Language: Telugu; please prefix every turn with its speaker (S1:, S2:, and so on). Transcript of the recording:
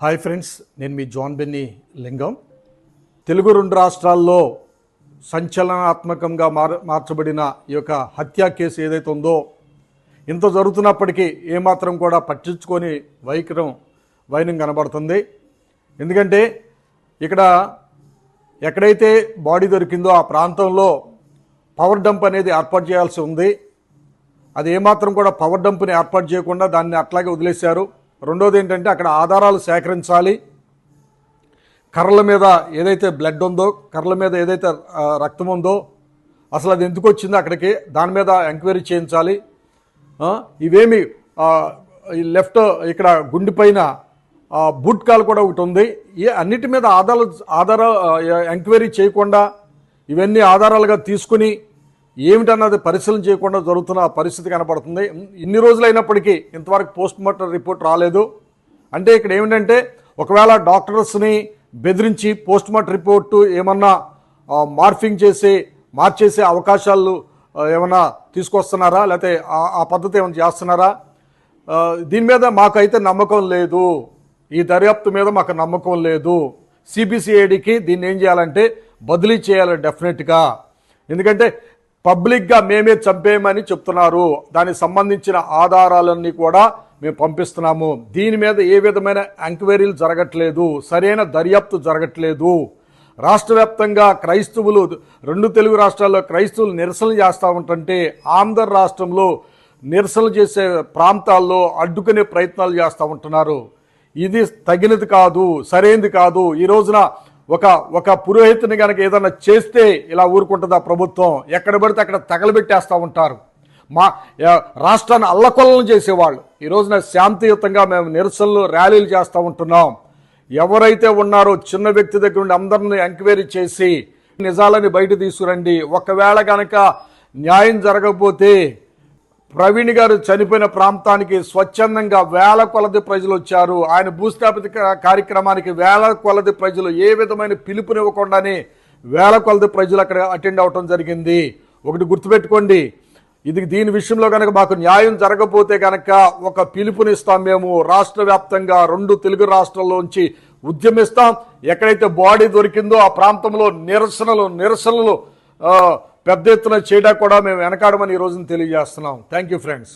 S1: హాయ్ ఫ్రెండ్స్ నేను మీ జాన్ బెన్నీ లింగం. తెలుగు రెండు రాష్ట్రాల్లో సంచలనాత్మకంగా మార్ మార్చబడిన ఈ యొక్క హత్యా కేసు ఏదైతే ఉందో ఇంత జరుగుతున్నప్పటికీ ఏమాత్రం కూడా పట్టించుకొని వైఖరం వైనం కనబడుతుంది. ఎందుకంటే ఇక్కడ ఎక్కడైతే బాడీ దొరికిందో ఆ ప్రాంతంలో పవర్ డంప్ అనేది ఏర్పాటు చేయాల్సి ఉంది. అది ఏమాత్రం కూడా పవర్ డంప్ని ఏర్పాటు చేయకుండా దాన్ని అట్లాగే వదిలేశారు. రెండోది ఏంటంటే అక్కడ ఆధారాలు సేకరించాలి. కర్రల మీద ఏదైతే బ్లడ్ ఉందో కర్రల మీద ఏదైతే రక్తం ఉందో అసలు అది ఎందుకు వచ్చిందో అక్కడికి దాని మీద ఎంక్వైరీ చేయించాలి. ఇవేమి ఈ లెఫ్ట్ ఇక్కడ గుండె పైన బూట్ కాల్ కూడా ఒకటి ఉంది. ఈ అన్నిటి మీద ఆధారాలు ఆధార ఎంక్వైరీ చేయకుండా ఇవన్నీ ఆధారాలుగా తీసుకుని ఏమిటన్నది పరిశీలన చేయకుండా జరుగుతున్న పరిస్థితి కనపడుతుంది. ఇన్ని రోజులైనప్పటికీ ఇంతవరకు పోస్ట్ మార్టం రిపోర్ట్ రాలేదు. అంటే ఇక్కడ ఏమిటంటే ఒకవేళ డాక్టర్స్ని బెదిరించి పోస్ట్ మార్టం రిపోర్టు ఏమన్నా మార్ఫింగ్ చేసి మార్చేసే అవకాశాలు ఏమన్నా తీసుకొస్తున్నారా? లేకపోతే ఆ- పద్ధతి ఏమైనా చేస్తున్నారా? దీని మీద మాకైతే నమ్మకం లేదు. ఈ దర్యాప్తు మీద మాకు నమ్మకం లేదు. సిబిసిఐడికి దీన్ని ఏం చేయాలంటే బదిలీ చేయాలి డెఫినెట్గా. ఎందుకంటే పబ్లిక్గా మేమే చంపేయమని చెప్తున్నారు. దానికి సంబంధించిన ఆధారాలన్నీ కూడా మేము పంపిస్తున్నాము. దీని మీద ఏ విధమైన ఎంక్వైరీలు జరగట్లేదు. సరైన దర్యాప్తు జరగట్లేదు. రాష్ట్ర వ్యాప్తంగా క్రైస్తవులు రెండు తెలుగు రాష్ట్రాల్లో క్రైస్తవులు నిరసనలు చేస్తూ ఉంటుంటే ఆంధ్ర రాష్ట్రంలో నిరసనలు చేసే ప్రాంతాల్లో అడ్డుకునే ప్రయత్నాలు చేస్తూ ఉంటున్నారు. ఇది తగినది కాదు సరైనది కాదు. ఈ రోజున ఒక ఒక పురోహితుని కనుక ఏదైనా చేస్తే ఇలా ఊరుకుంటుందా ప్రభుత్వం? ఎక్కడ పడితే అక్కడ తగలబెట్టేస్తూ ఉంటారు. మా రాష్ట్రాన్ని అల్లకొల్లం చేసేవాళ్ళు. ఈ రోజున శాంతియుతంగా మేము నిరసనలు ర్యాలీలు చేస్తూ ఉంటున్నాం. ఎవరైతే ఉన్నారో చిన్న వ్యక్తి దగ్గర నుండి అందరిని ఎంక్వైరీ చేసి నిజాలని బయట తీసుకురండి. ఒకవేళ కనుక న్యాయం జరగకపోతే ప్రవీణ్ గారు చనిపోయిన ప్రాంతానికి స్వచ్ఛందంగా వేల కొలది ప్రజలు వచ్చారు. ఆయన భూస్థాపిత కార్యక్రమానికి వేల కొలది ప్రజలు ఏ విధమైన పిలుపునివ్వకుండానే వేల కొలది ప్రజలు అక్కడ అటెండ్ అవటం జరిగింది. ఒకటి గుర్తుపెట్టుకోండి. ఇది దీని విషయంలో కనుక మాకు న్యాయం జరగకపోతే కనుక ఒక పిలుపునిస్తాం మేము రాష్ట్ర వ్యాప్తంగా రెండు తెలుగు రాష్ట్రాల్లోంచి ఉద్యమిస్తాం. ఎక్కడైతే బాడీ దొరికిందో ఆ ప్రాంతంలో నిరసనలు నిరసనలు పెద్ద ఎత్తున చేయడానికి కూడా మేము వెనకాడమని ఈ రోజున తెలియజేస్తున్నాం. Thank you friends